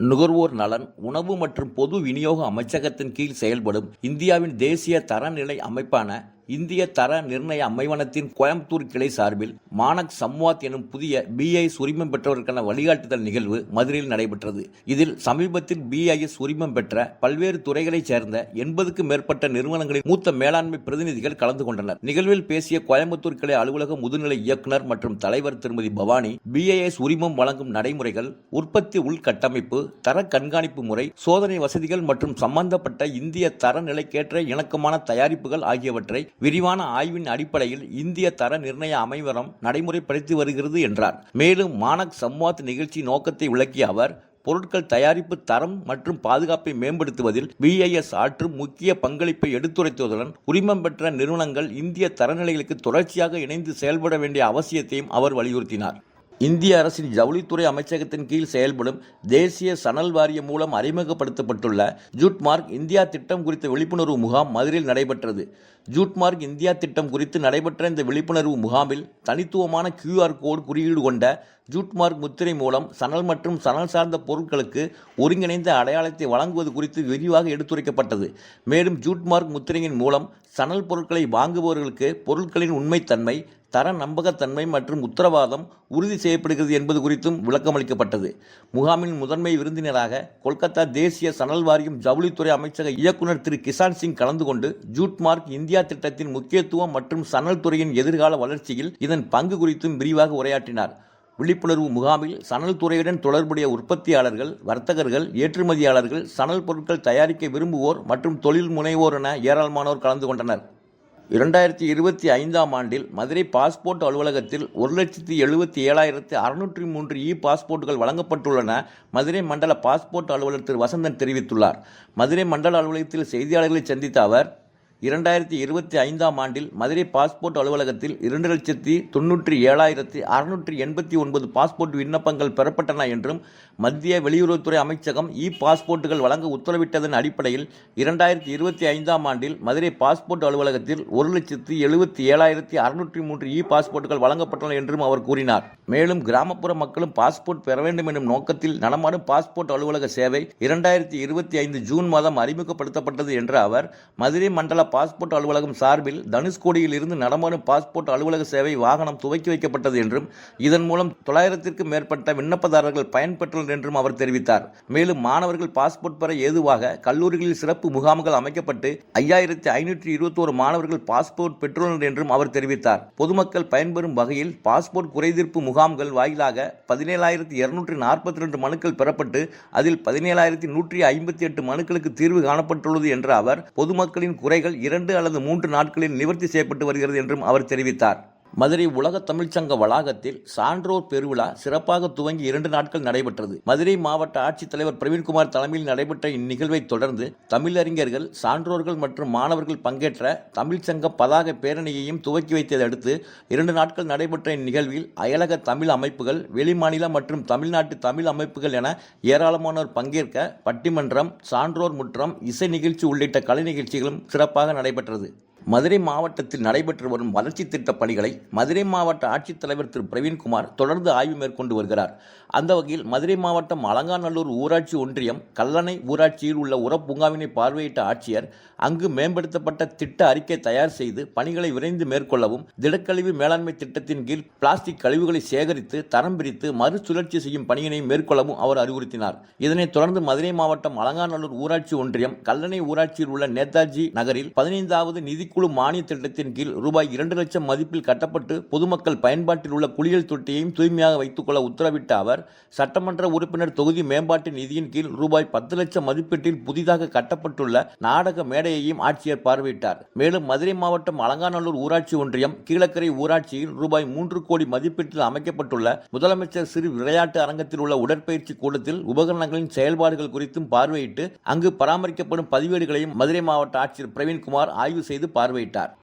நுகர்வோர் நலன் உணவு மற்றும் பொது விநியோக அமைச்சகத்தின் கீழ் செயல்படும் இந்தியாவின் தேசிய தரநிலை அமைப்பான இந்திய தர நிர்ணய அமைவனத்தின் கோயம்புத்தூர் கிளை சார்பில் மானக் சம்வாத் எனும் புதிய பிஐஎஸ் உரிமம் பெற்றவருக்கான வழிகாட்டுதல் நிகழ்வு மதுரையில் நடைபெற்றது. இதில் சமீபத்தில் பிஐஎஸ் உரிமம் பெற்ற பல்வேறு துறைகளைச் சேர்ந்த எண்பதுக்கும் மேற்பட்ட நிறுவனங்களின் மூத்த மேலாண்மை பிரதிநிதிகள் கலந்து கொண்டனர். நிகழ்வில் பேசிய கோயம்புத்தூர் கிளை அலுவலக முதுநிலை இயக்குனர் மற்றும் தலைவர் திருமதி பவானி பிஐஎஸ் உரிமம் வழங்கும் நடைமுறைகள் உற்பத்தி உள்கட்டமைப்பு தர கண்காணிப்பு முறை சோதனை வசதிகள் மற்றும் சம்பந்தப்பட்ட இந்திய தரநிலைக்கேற்ற இணக்கமான தயாரிப்புகள் ஆகியவற்றை விரிவான ஆய்வின் அடிப்படையில் இந்திய தர நிர்ணய அமைவரம் நடைமுறைப்படுத்தி வருகிறது என்றார். மேலும் மானக் சம்வாத் நிகழ்ச்சி நோக்கத்தை விளக்கிய அவர் பொருட்கள் தயாரிப்பு தரம் மற்றும் பாதுகாப்பை மேம்படுத்துவதில் பிஐஎஸ் ஆற்றும் முக்கிய பங்களிப்பை எடுத்துரைத்ததுடன் உரிமம் பெற்ற நிறுவனங்கள் இந்திய தரநிலைகளுக்கு தொடர்ச்சியாக இணைந்து செயல்பட வேண்டிய அவசியத்தையும் அவர் வலியுறுத்தினார். இந்திய அரசின் ஜவுளித்துறை அமைச்சகத்தின் கீழ் செயல்படும் தேசிய சணல் வாரியம் மூலம் அறிமுகப்படுத்தப்பட்டுள்ள ஜூட்மார்க் இந்தியா திட்டம் குறித்த விழிப்புணர்வு முகாம் மதுரையில் நடைபெற்றது. ஜூட்மார்க் இந்தியா திட்டம் குறித்து நடைபெற்ற இந்த விழிப்புணர்வு முகாமில் தனித்துவமான கியூஆர் கோடு குறியீடு கொண்ட ஜூட்மார்க் முத்திரை மூலம் சணல் மற்றும் சணல் சார்ந்த பொருட்களுக்கு ஒருங்கிணைந்த அடையாளத்தை வழங்குவது குறித்து விரிவாக எடுத்துரைக்கப்பட்டது. மேலும் ஜூட்மார்க் முத்திரையின் மூலம் சணல் பொருட்களை வாங்குபவர்களுக்கு பொருட்களின் உண்மைத்தன்மை தர நம்பகத்தன்மை மற்றும் உத்தரவாதம் உறுதி செய்யப்படுகிறது என்பது குறித்தும் விளக்கமளிக்கப்பட்டது. முகாமின் முதன்மை விருந்தினராக கொல்கத்தா தேசிய சணல் வாரியம் ஜவுளித்துறை அமைச்சக இயக்குனர் திரு கிசான் சிங் கலந்து கொண்டு ஜூட்மார்க் இந்தியா இந்தியா திட்டத்தின் முக்கியத்துவம் மற்றும் சணல் துறையின் எதிர்கால வளர்ச்சியில் இதன் பங்கு குறித்தும் விரிவாக உரையாற்றினார். விழிப்புணர்வு முகாமில் சணல் துறையுடன் தொடர்புடைய உற்பத்தியாளர்கள் வர்த்தகர்கள் ஏற்றுமதியாளர்கள் சணல் பொருட்கள் தயாரிக்க விரும்புவோர் மற்றும் தொழில் முனைவோர் என ஏராளமானோர் கலந்து கொண்டனர். இரண்டாயிரத்தி இருபத்தி ஐந்தாம் ஆண்டில் மதுரை பாஸ்போர்ட் அலுவலகத்தில் ஒரு லட்சத்தி எழுபத்தி ஏழாயிரத்தி அறுநூற்றி மூன்று இ பாஸ்போர்ட்டுகள் வழங்கப்பட்டுள்ளன மதுரை மண்டல பாஸ்போர்ட் அலுவலர் திரு வசந்தன் தெரிவித்துள்ளார். மதுரை மண்டல அலுவலகத்தில் செய்தியாளர்களை சந்தித்த அவர் இரண்டாயிரத்தி இருபத்தி ஐந்தாம் ஆண்டில் மதுரை பாஸ்போர்ட் அலுவலகத்தில் இரண்டு லட்சத்தி தொன்னூற்றி ஏழாயிரத்தி அறுநூற்றி எண்பத்தி ஒன்பது பாஸ்போர்ட் விண்ணப்பங்கள் பெறப்பட்டன என்றும் மத்திய வெளியுறவுத்துறை அமைச்சகம் இ பாஸ்போர்ட்டுகள் வழங்க உத்தரவிட்டதன் அடிப்படையில் இரண்டாயிரத்தி இருபத்தி ஐந்தாம் ஆண்டில் மதுரை பாஸ்போர்ட் அலுவலகத்தில் ஒரு லட்சத்தி எழுபத்தி ஏழாயிரத்தி அறுநூற்றி மூன்று இ பாஸ்போர்ட்டுகள் வழங்கப்பட்டன என்றும் அவர் கூறினார். மேலும் கிராமப்புற மக்களும் பாஸ்போர்ட் பெற வேண்டும் எனும் நோக்கத்தில் நடமாடும் பாஸ்போர்ட் அலுவலக சேவை இரண்டாயிரத்தி இருபத்தி ஐந்து ஜூன் மாதம் அறிமுகப்படுத்தப்பட்டது என்ற அவர் மதுரை மண்டல பாஸ்போர்ட் அலுவலகம் சார்பில் தனுஷ்கோடியில் இருந்து நடமாடும் பாஸ்போர்ட் அலுவலக சேவை வாகனம் துவக்கி வைக்கப்பட்டது என்றும் இதன் மூலம் தொள்ளாயிரத்திற்கும் மேற்பட்ட விண்ணப்பதாரர்கள் பயன்பெற்றனர் என்றும் அவர் தெரிவித்தார். மேலும் மாணவர்கள் பாஸ்போர்ட் பெற ஏதுவாக கல்லூரிகளில் சிறப்பு முகாம்கள் அமைக்கப்பட்டு ஐயாயிரத்தி ஐநூற்றி இருபத்தோரு மாணவர்கள் பாஸ்போர்ட் பெற்றுள்ளனர் என்றும் அவர் தெரிவித்தார். பொதுமக்கள் பயன்பெறும் வகையில் பாஸ்போர்ட் குறைதீர்ப்பு முகாம்கள் வாயிலாக பதினேழாயிரத்தி இருநூற்றி நாற்பத்தி ரெண்டு மனுக்கள் பெறப்பட்டு அதில் பதினேழாயிரத்தி நூற்றி ஐம்பத்தி எட்டு மனுக்களுக்கு தீர்வு காணப்பட்டுள்ளது என்ற அவர் பொதுமக்களின் குறைகள் இரண்டு அல்லது மூன்று நாட்களில் நிவர்த்தி செய்யப்பட்டு வருகிறது என்றும் அவர் தெரிவித்தார். மதுரை உலக தமிழ்ச்சங்க வளாகத்தில் சான்றோர் பெருவிழா சிறப்பாக துவங்கி இரண்டு நாட்கள் நடைபெற்றது. மதுரை மாவட்ட ஆட்சித்தலைவர் பிரவீன்குமார் தலைமையில் நடைபெற்ற இந்நிகழ்வை தொடர்ந்து தமிழறிஞர்கள் சான்றோர்கள் மற்றும் மாணவர்கள் பங்கேற்ற தமிழ்ச்சங்க பதாக பேரணியையும் துவக்கி வைத்ததை அடுத்து இரண்டு நாட்கள் நடைபெற்ற இந்நிகழ்வில் அயலக தமிழ் அமைப்புகள் வெளிமாநில மற்றும் தமிழ்நாட்டு தமிழ் அமைப்புகள் என ஏராளமானோர் பங்கேற்க பட்டிமன்றம் சான்றோர் முற்றம் இசை நிகழ்ச்சி உள்ளிட்ட கலை நிகழ்ச்சிகளும் சிறப்பாக நடைபெற்றது. மதுரை மாவட்டத்தில் நடைபெற்று வரும் வளர்ச்சி திட்ட பணிகளை மதுரை மாவட்ட ஆட்சித்தலைவர் திரு. பிரவீன்குமார் தொடர்ந்து ஆய்வு மேற்கொண்டு வருகிறார். அந்த வகையில் மதுரை மாவட்டம் அலங்காநல்லூர் ஊராட்சி ஒன்றியம் கல்லணை ஊராட்சியில் உள்ள உரப்பூங்காவினை பார்வையிட்ட ஆட்சியர் அங்கு மேம்படுத்தப்பட்ட திட்ட அறிக்கை தயார் செய்து பணிகளை விரைந்து மேற்கொள்ளவும் திடக்கழிவு மேலாண்மை திட்டத்தின் கீழ் பிளாஸ்டிக் கழிவுகளை சேகரித்து தரம் பிரித்து மறுசுழற்சி செய்யும் பணியினை மேற்கொள்ளவும் அவர் அறிவுறுத்தினார். இதனைத் தொடர்ந்து மதுரை மாவட்டம் அலங்காநல்லூர் ஊராட்சி ஒன்றியம் கல்லணை ஊராட்சியில் உள்ள நேதாஜி நகரில் பதினைந்தாவது நிதி குழு மானிய திட்டத்தின் கீழ் ரூபாய் இரண்டு லட்சம் மதிப்பில் கட்டப்பட்டு பொதுமக்கள் பயன்பாட்டில் உள்ள குளியல் தொட்டியையும் தூய்மையாக வைத்துக் கொள்ள உத்தரவிட்ட அவர் சட்டமன்ற உறுப்பினர் தொகுதி மேம்பாட்டு நிதியின் கீழ் ரூபாய் பத்து லட்சம் மதிப்பீட்டில் புதிதாக கட்டப்பட்டுள்ள நாடக மேடையையும் ஆட்சியர் பார்வையிட்டார். மேலும் மதுரை மாவட்டம் அலங்காநல்லூர் ஊராட்சி ஒன்றியம் கீழக்கரை ஊராட்சியில் ரூபாய் மூன்று கோடி மதிப்பீட்டில் அமைக்கப்பட்டுள்ள முதலமைச்சர் சிறு விளையாட்டு அரங்கத்தில் உள்ள உடற்பயிற்சி கூடத்தில் உபகரணங்களின் செயல்பாடுகள் குறித்தும் பார்வையிட்டு அங்கு பராமரிக்கப்படும் பதிவேடுகளையும் மதுரை மாவட்ட ஆட்சியர் பிரவீன்குமார் ஆய்வு செய்து பார்வையிட்டார்.